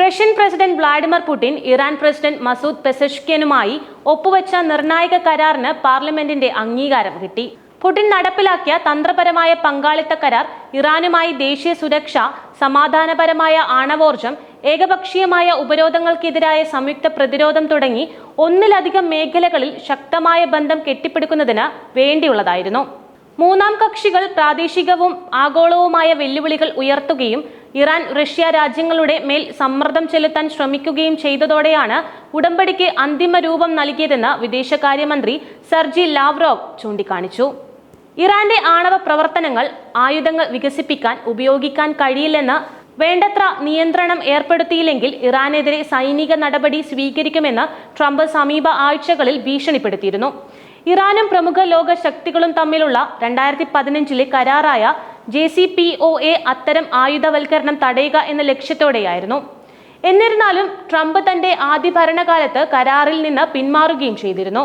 Russian president Vladimir Putin Iran president Masoud പെസഷ്കനുമായി ഒപ്പുവെച്ച നിർണായക കരാറിന് പാർലമെന്റിന്റെ അംഗീകാരം കിട്ടി. പുടിൻ നടപ്പിലാക്കിയ തന്ത്രപരമായ പങ്കാളിത്ത കരാർ ഇറാനുമായി ദേശീയ സുരക്ഷ സമാധാനപരമായ ആണവോർജം ഏകപക്ഷീയമായ ഉപരോധങ്ങൾക്കെതിരായ സംയുക്ത പ്രതിരോധം തുടങ്ങി ഒന്നിലധികം മേഖലകളിൽ ശക്തമായ ബന്ധം കെട്ടിപ്പടുക്കുന്നതിന് വേണ്ടിയുള്ളതായിരുന്നു. മൂന്നാം കക്ഷികൾ പ്രാദേശികവും ആഗോളവുമായ വെല്ലുവിളികൾ ഉയർത്തുകയും ഇറാൻ റഷ്യ രാജ്യങ്ങളുടെ മേൽ സമ്മർദ്ദം ചെലുത്താൻ ശ്രമിക്കുകയും ചെയ്തതോടെയാണ് ഉടമ്പടിക്ക് അന്തിമ രൂപം നൽകിയതെന്ന് വിദേശകാര്യമന്ത്രി സർജി ലാവ്റോവ് ചൂണ്ടിക്കാണിച്ചു. ഇറാന്റെ ആണവ പ്രവർത്തനങ്ങൾ ആയുധങ്ങൾ വികസിപ്പിക്കാൻ ഉപയോഗിക്കാൻ കഴിയില്ലെന്ന് വേണ്ടത്ര നിയന്ത്രണം ഏർപ്പെടുത്തിയില്ലെങ്കിൽ ഇറാനെതിരെ സൈനിക നടപടി സ്വീകരിക്കുമെന്ന് ട്രംപ് സമീപ ആഴ്ചകളിൽ ഭീഷണിപ്പെടുത്തിയിരുന്നു. ഇറാനും പ്രമുഖ ലോക ശക്തികളും തമ്മിലുള്ള രണ്ടായിരത്തി പതിനഞ്ചിലെ കരാറായ J C P O A അത്തരം ആയുധവൽക്കരണം തടയുക എന്ന ലക്ഷ്യത്തോടെയായിരുന്നു. എന്നിരുന്നാലും ട്രംപ് തന്റെ ആദ്യ ഭരണകാലത്ത് കരാറിൽ നിന്ന് പിന്മാറുകയും ചെയ്തിരുന്നു.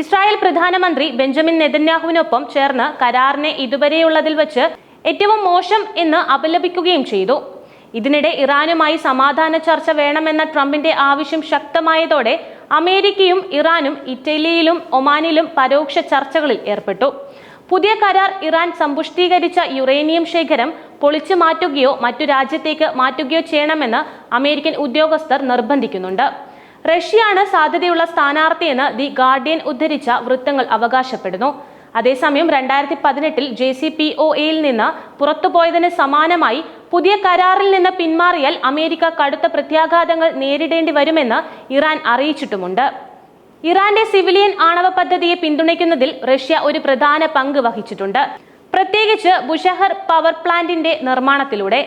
ഇസ്രായേൽ പ്രധാനമന്ത്രി ബെഞ്ചമിൻ നെതന്യാഹുവിനൊപ്പം ചേർന്ന് കരാറിനെ ഇതുവരെയുള്ളതിൽ വച്ച് ഏറ്റവും മോശം എന്ന് അപലപിക്കുകയും ചെയ്തു. ഇതിനിടെ ഇറാനുമായി സമാധാന ചർച്ച വേണമെന്ന ട്രംപിന്റെ ആവശ്യം ശക്തമായതോടെ അമേരിക്കയും ഇറാനും ഇറ്റലിയിലും ഒമാനിലും പരോക്ഷ ചർച്ചകളിൽ ഏർപ്പെട്ടു. പുതിയ കരാർ ഇറാൻ സമ്പുഷ്ടീകരിച്ച യുറേനിയം ശേഖരം പൊളിച്ചു മാറ്റുകയോ മറ്റു രാജ്യത്തേക്ക് മാറ്റുകയോ ചെയ്യണമെന്ന് അമേരിക്കൻ ഉദ്യോഗസ്ഥർ നിർബന്ധിക്കുന്നുണ്ട്. റഷ്യയാണ് സാധ്യതയുള്ള സ്ഥാനാർത്ഥിയെന്ന് ദി ഗാർഡിയൻ ഉദ്ധരിച്ച വൃത്തങ്ങൾ അവകാശപ്പെടുന്നു. അതേസമയം രണ്ടായിരത്തി പതിനെട്ടിൽ ജെ സി പി ഒ എയിൽ നിന്ന് പുറത്തുപോയതിന് സമാനമായി പുതിയ കരാറിൽ നിന്ന് പിന്മാറിയാൽ അമേരിക്ക കടുത്ത പ്രത്യാഘാതങ്ങൾ നേരിടേണ്ടി വരുമെന്ന് ഇറാൻ അറിയിച്ചിട്ടുമുണ്ട്. ഇറാന്റെ സിവിലിയൻ ആണവ പദ്ധതിയെ പിന്തുണയ്ക്കുന്നതിൽ റഷ്യ ഒരു പ്രധാന പങ്ക് വഹിച്ചിട്ടുണ്ട്. പ്രത്യേകിച്ച് ബുഷഹർ പവർ പ്ലാന്റിന്റെ നിർമ്മാണത്തിലൂടെ.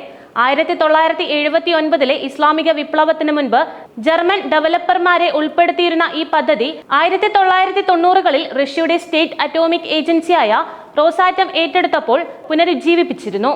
ആയിരത്തി തൊള്ളായിരത്തി എഴുപത്തി ഒൻപതിലെ ഇസ്ലാമിക വിപ്ലവത്തിന് മുൻപ് ജർമ്മൻ ഡെവലപ്പർമാരെ ഉൾപ്പെടുത്തിയിരുന്ന ഈ പദ്ധതി ആയിരത്തി തൊള്ളായിരത്തി തൊണ്ണൂറുകളിൽ റഷ്യയുടെ സ്റ്റേറ്റ് അറ്റോമിക് ഏജൻസിയായ റോസാറ്റം ഏറ്റെടുത്തപ്പോൾ പുനരുജ്ജീവിപ്പിച്ചിരുന്നു.